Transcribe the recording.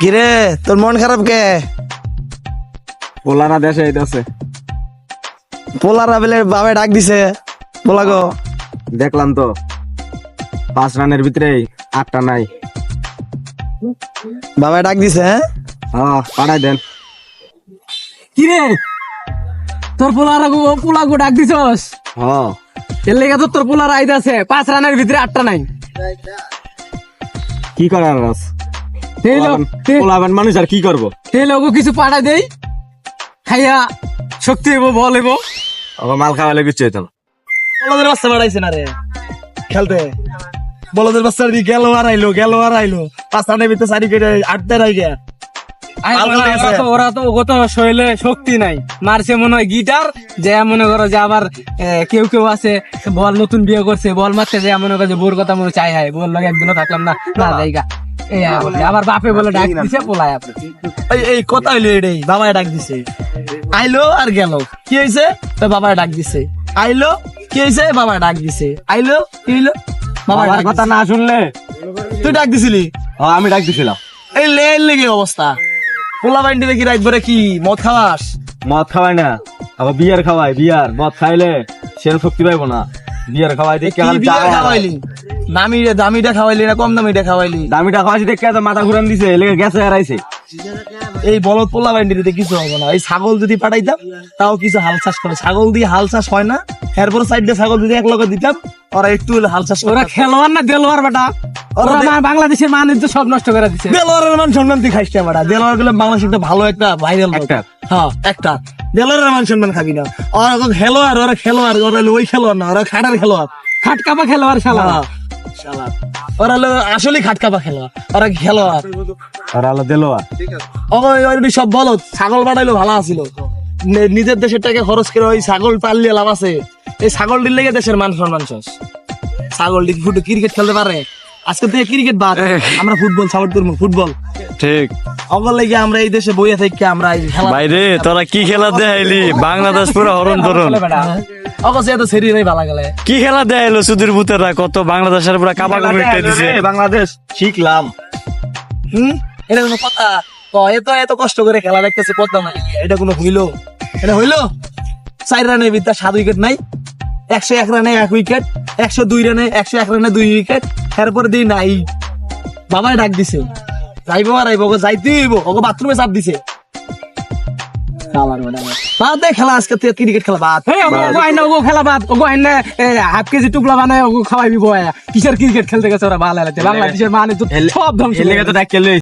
কিরে তোর মন খারাপ কে? পোলারা দেশে আইতাছে। পোলারা বেলে বাবা ডাক দিছে। বলা গো। দেখলাম তো পাঁচ রানের ভিতরে আটটা নাই। বাবা ডাক দিছে হ্যাঁ? পাঠাই দেন। কিরে? তোর পোলারা গো পোলা গো ডাক দিছস? হ্যাঁ। এর লেগে তো তোর পোলার আইতাছে পাঁচ রানের ভিতরে আটটা নাই। কি করার লোক পোলাবেন মানুষ আর কি করব? কিছু দেই। খাইয়া শক্তি হইব বল হইব। আবার মাল খাওয়ালে কিছু হইতো না বলদের বাচ্চা বাড়াইছে না রে। খেলতে। বলদের বাচ্চা দিয়ে গেল আর আইলো গেল আর আইলো। চারি কেটে আটটা রাই গে আই আলগা ওরা তো- ওরা তো ওগো তো শরীরে শক্তি নাই। মারছে মনে হয় গিটার যে মনে করো যে আবার কেউ কেউ আছে বল নতুন বিয়ে করছে বল মারছে যে মনে করে যে বোর কথা মনে চাই হয়। বল লাগে একদিনও থাকলাম না না। জায়গা। আবার বাপে বলে ডাক দিছে পোলায় আপনি এই এই কথা হইল এটাই বাবাই ডাক দিছে। আইলো আর গেল। কি হয়েছে বাবাই ডাক দিছে। আইলো কি হয়েছে বাবা ডাক দিছে। আইলো কি হইল? বাবার কথা না শুনলে? তুই ডাক দিছিলি? হ্যাঁ আমি ডাক দিছিলাম। এই লে লেগে অবস্থা। পোলা বাইন দিবে কি রাত ভরে কি মদ খাওয়াস? মদ খাওয়াই না। আবার বিয়ার খাওয়াই বিয়ার। মদ খাইলে সেরকম শক্তি পাইবো না। বিয়ার খাওয়াই দেখে খাওয়াইলি? দামি দামিটা খাওয়াইলি না কম দামিটা খাওয়াইলি? দামিটা খাওয়াইছি দেখে তো মাথা ঘুরান দিছে লেগে গেছে আর আইছে এই বলদ পোলা কিছু হবে না। এই ছাগল যদি পাঠাইতাম তাও কিছু হাল চাষ করে। ছাগল দিয়ে হাল চাষ হয় না এরপর সাইড দিয়ে ছাগল যদি এক লগে দিতাম ওরা একটু হাল চাষ ওরা খেলোয়াড় না দেলোয়ার বেটা? ওরা বাংলাদেশের সব নষ্ট করে দিছে। দেলোয়ারের মান সম্মান তুই খাইস না বেটা। দেলোয়ারগুলো বাংলাদেশের একটা ভালো একটা ভাইরাল একটা। হ্যাঁ একটা। দেলোয়ারের মান সম্মান খাবি না। ওরা খেলোয়াড় ওরা খেলোয়াড় ওরা ওই খেলোয়াড় না ওরা খাটার খেলোয়াড়। খাটকাপা খেলোয়াড় শালা। ওরা আসলে খাটকাপা খেলোয়াড় ওরা খেলোয়াড়। আর আলো দিলো ওই ওই সব বলো ছাগল বানাইলো ভালো আছিল। নিজের দেশের টাকা খরচ করে ওই ছাগল পাললে লাভ আছে। এই ছাগল দিলে দেশের মান সম্মান শেষ ছাগল দিকে ফুটে ক্রিকেট খেলতে পারে? আজকে থেকে ক্রিকেট বাদ। আমরা ফুটবল সাপোর্ট করব ফুটবল। ঠিক। অগল লাগে আমরা এই দেশে বইয়ে থেকে আমরা বাইরে তোরা কি খেলা দেখাইলি? বাংলাদেশ পুরো হরণ তরণ অগসে এত সেরি নাই ভালো গেলে। কি খেলা দেখাইলো সুধীর ভূতেরা কত বাংলাদেশের পুরো কাবা দিছে। বাংলাদেশ শিখলাম। হুম? এটা কোনো কথা? ক এত এত কষ্ট করে খেলা দেখতেছে পদ্মা নাই এটা কোনো হইল? এটা হইল? চার রানের বিদ্যা সাত উইকেট নাই। একশো এক রানে এক উইকেট একশো দুই রানে একশো এক রানে দুই উইকেট এরপরে দিই নাই। বাবাই ডাক দিছে। যাইবো আর যাইতে হইব। ওকে বাথরুমে চাপ দিছে। বাদ দে খেলা আজকে থেকে ক্রিকেট খেলা বাদ। ওগো ওগো খেলা বাদ। ওগো আইনা হাফ কেজি টুকলা বানায় ওগো খাওয়াইবি বয়া। কিসের ক্রিকেট খেলতে গেছে ওরা? ভালো লাগছে বাংলাদেশের মানুষ সব ধ্বংস লেগে তো ডাক খেলে